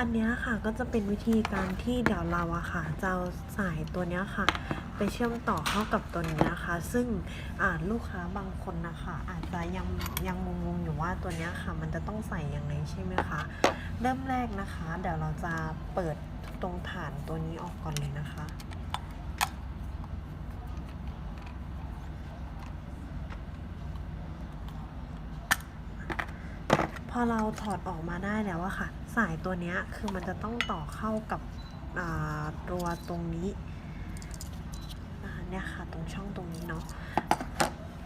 อันนี้ค่ะก็จะเป็นวิธีการที่เดี๋ยวเราอะค่ะจะเอาสายตัวนี้ค่ะ ไปเชื่อมต่อเข้ากับตัวนี้นะคะ ซึ่งลูกค้าบางคนนะคะ อาจจะยังยังงงๆอยู่ว่าตัวนี้ค่ะ มันจะต้องใส่ยังไงใช่ไหมคะเริ่มแรกนะคะ เดี๋ยวเราจะเปิดตรงฐานตัวนี้ออกก่อนเลยนะคะพอเราถอดออกมาได้แล้วอะค่ะ สายตัวนี้คือมันจะต้องต่อเข้ากับตัวตรงนี้เนี่ยค่ะตรงช่องตรงนี้เนาะ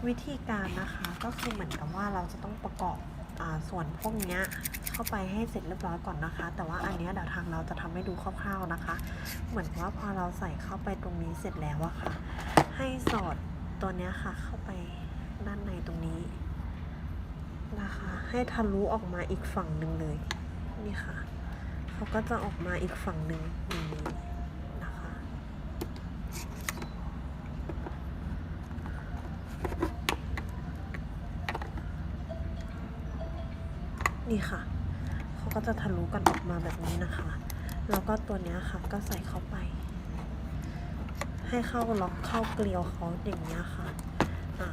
วิธีการนะคะก็คือเหมือนกับว่าเราจะต้องประกอบอส่วนพวกนี้เข้าไปให้เสร็จเรียบร้อยก่อนนะคะ แต่ว่าอันเนี้ยเดี๋ยวทางเราจะทำให้ดูคร่าวๆนะคะ เหมือนว่าพอเราใส่เข้าไปตรงนี้เสร็จแล้วอะค่ะ ให้สอดตัวนี้ค่ะเข้าไปด้านในตรงนี้นะคะ ให้ทะลุออกมาอีกฝั่งหนึ่งเลย นี่ค่ะ เขาก็จะออกมาอีกฝั่งหนึ่งอย่างนี้นะคะ นี่ค่ะ เขาก็จะทะลุกันออกมาแบบนี้นะคะ แล้วก็ตัวนี้ค่ะก็ใส่เข้าไป ให้เข้าล็อกเข้าเกลียวเขาอย่างเงี้ค่ะอ่า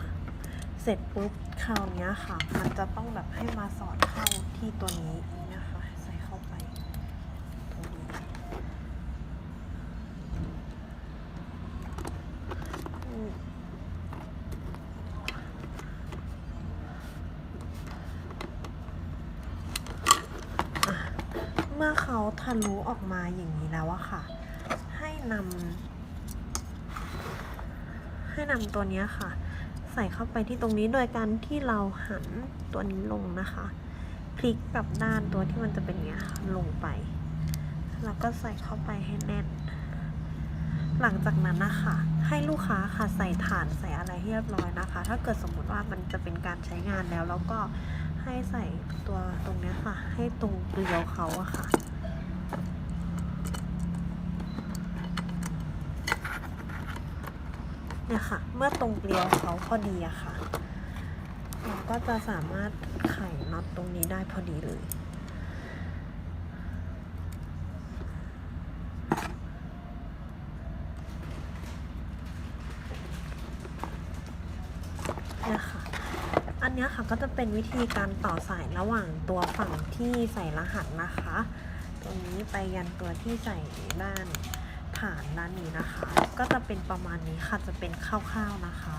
เสร็จปุ๊บคราวนี้ค่ะ มันจะต้องแบบให้มาสอดเข้าที่ตัวนี้นะคะ ใส่เข้าไปตรงนี้อืมอะเมื่อเขาทะลุออกมาอย่างนี้แล้วอะค่ะ ให้นำให้นำตัวนี้ค่ะ ใส่เข้าไปที่ตรงนี้โดยการที่เราหันตัวนี้ลงนะคะ พลิกกลับด้านตัวที่มันจะเป็นเงี้ยลงไป แล้วก็ใส่เข้าไปให้แน่น หลังจากนั้นนะคะ ให้ลูกค้าค่ะใส่ฐานใส่อะไรเรียบร้อยนะคะ ถ้าเกิดสมมติว่ามันจะเป็นการใช้งานแล้วแล้วก็ ให้ใส่ตัวตรงเนี้ยค่ะ ให้ตรงเกลียวเขาอะค่ะเนี่ยค่ะ เมื่อตรงเกลียวเขาพอดีอะค่ะ เราก็จะสามารถไขน็อตตรงนี้ได้พอดีเลยเนี่ยค่ะ อันนี้ค่ะก็จะเป็นวิธีการต่อสายระหว่างตัวฝั่งที่ใส่รหัสนะคะตรงนี้ไปยันตัวที่ใส่ด้านฐานด้านนี้นะคะ ก็จะเป็นประมาณนี้ค่ะจะเป็นคร่าวๆนะคะ